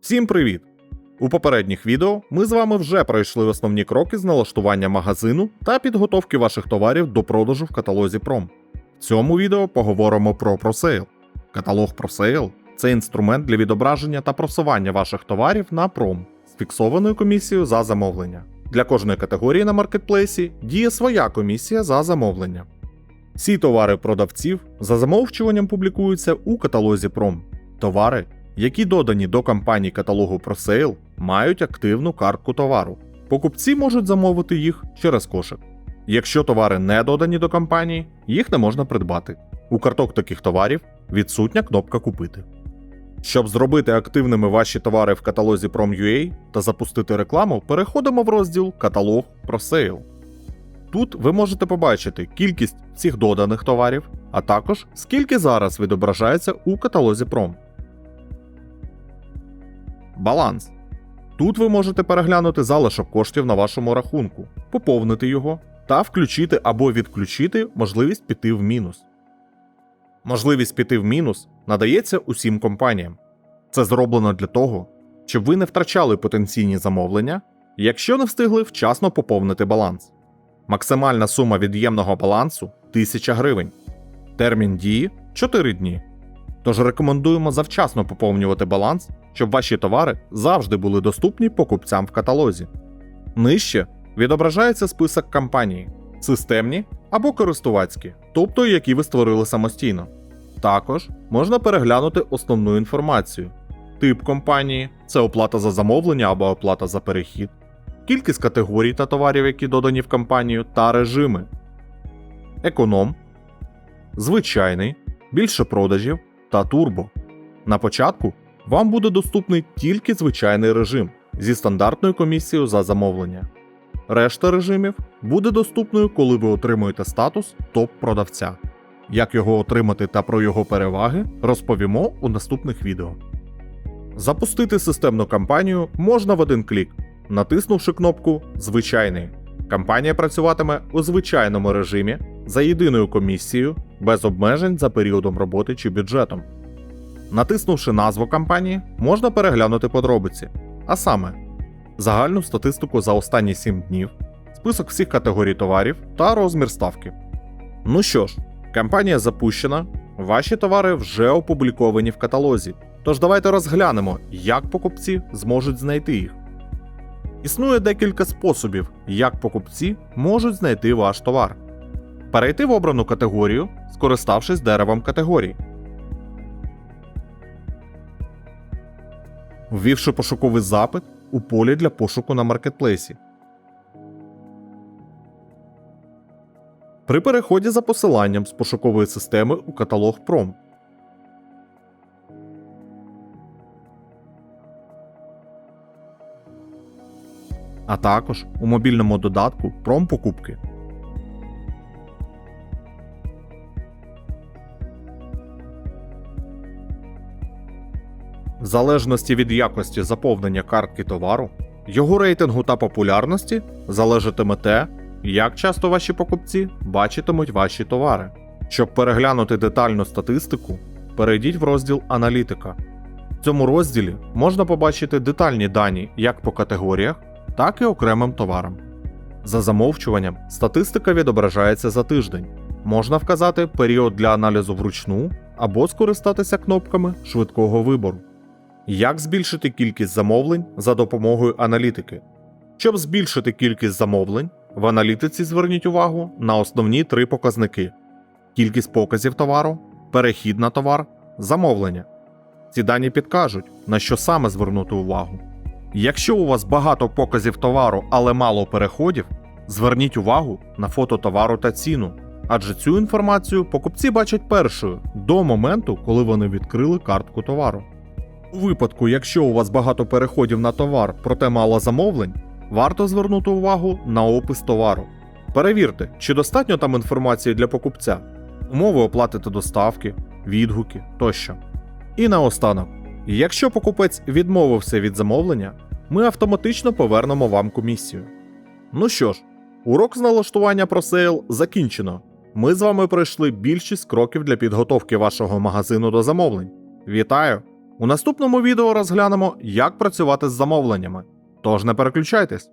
Всім привіт! У попередніх відео ми з вами вже пройшли основні кроки з налаштування магазину та підготовки ваших товарів до продажу в каталозі Prom. В цьому відео поговоримо про ProSale. Каталог ProSale – це інструмент для відображення та просування ваших товарів на Prom з фіксованою комісією за замовлення. Для кожної категорії на маркетплейсі діє своя комісія за замовлення. Всі товари продавців за замовчуванням публікуються у каталозі Prom. Товари, які додані до кампаній каталогу ProSale, мають активну картку товару. Покупці можуть замовити їх через кошик. Якщо товари не додані до кампанії, їх не можна придбати. У карток таких товарів відсутня кнопка Купити. Щоб зробити активними ваші товари в каталозі Prom.ua та запустити рекламу, переходимо в розділ Каталог ProSale. Тут ви можете побачити кількість всіх доданих товарів, а також скільки зараз відображається у каталозі Prom. Баланс. Тут ви можете переглянути залишок коштів на вашому рахунку, поповнити його та включити або відключити можливість піти в мінус. Можливість піти в мінус надається усім компаніям. Це зроблено для того, щоб ви не втрачали потенційні замовлення, якщо не встигли вчасно поповнити баланс. Максимальна сума від'ємного балансу 1000 гривень. Термін дії 4 дні. Тож рекомендуємо завчасно поповнювати баланс, щоб ваші товари завжди були доступні покупцям в каталозі. Нижче відображається список компаній, системні або користувацькі, тобто які ви створили самостійно. Також можна переглянути основну інформацію: тип компанії це оплата за замовлення або оплата за перехід, кількість категорій та товарів, які додані в компанію, та режими, економ, звичайний, більше продажів та турбо. На початку вам буде доступний тільки звичайний режим зі стандартною комісією за замовлення. Решта режимів буде доступною, коли ви отримуєте статус топ-продавця. Як його отримати та про його переваги, розповімо у наступних відео. Запустити системну кампанію можна в один клік, натиснувши кнопку Звичайний. Кампанія працюватиме у звичайному режимі за єдиною комісією без обмежень за періодом роботи чи бюджетом. Натиснувши назву кампанії, можна переглянути подробиці, а саме загальну статистику за останні 7 днів, список всіх категорій товарів та розмір ставки. Ну що ж, кампанія запущена, ваші товари вже опубліковані в каталозі. Тож давайте розглянемо, як покупці зможуть знайти їх. Існує декілька способів, як покупці можуть знайти ваш товар. Перейти в обрану категорію, скориставшись деревом категорій. Ввівши пошуковий запит у полі для пошуку на маркетплейсі. При переході за посиланням з пошукової системи у каталог Prom. А також у мобільному додатку Prom покупки. В залежності від якості заповнення картки товару, його рейтингу та популярності залежатиме те, як часто ваші покупці бачитимуть ваші товари. Щоб переглянути детальну статистику, перейдіть в розділ Аналітика. В цьому розділі можна побачити детальні дані як по категоріях, так і окремим товарам. За замовчуванням, статистика відображається за тиждень. Можна вказати період для аналізу вручну або скористатися кнопками швидкого вибору. Як збільшити кількість замовлень за допомогою аналітики? Щоб збільшити кількість замовлень, в аналітиці зверніть увагу на основні три показники: кількість показів товару, перехід на товар, замовлення. Ці дані підкажуть, на що саме звернути увагу. Якщо у вас багато показів товару, але мало переходів, зверніть увагу на фото товару та ціну, адже цю інформацію покупці бачать першою до моменту, коли вони відкрили картку товару. У випадку, якщо у вас багато переходів на товар, проте мало замовлень, варто звернути увагу на опис товару. Перевірте, чи достатньо там інформації для покупця, умови оплати та доставки, відгуки тощо. І наостанок, якщо покупець відмовився від замовлення, ми автоматично повернемо вам комісію. Ну що ж, урок з налаштування ProSale закінчено. Ми з вами пройшли більшість кроків для підготовки вашого магазину до замовлень. Вітаю! У наступному відео розглянемо, як працювати з замовленнями. Тож не переключайтесь.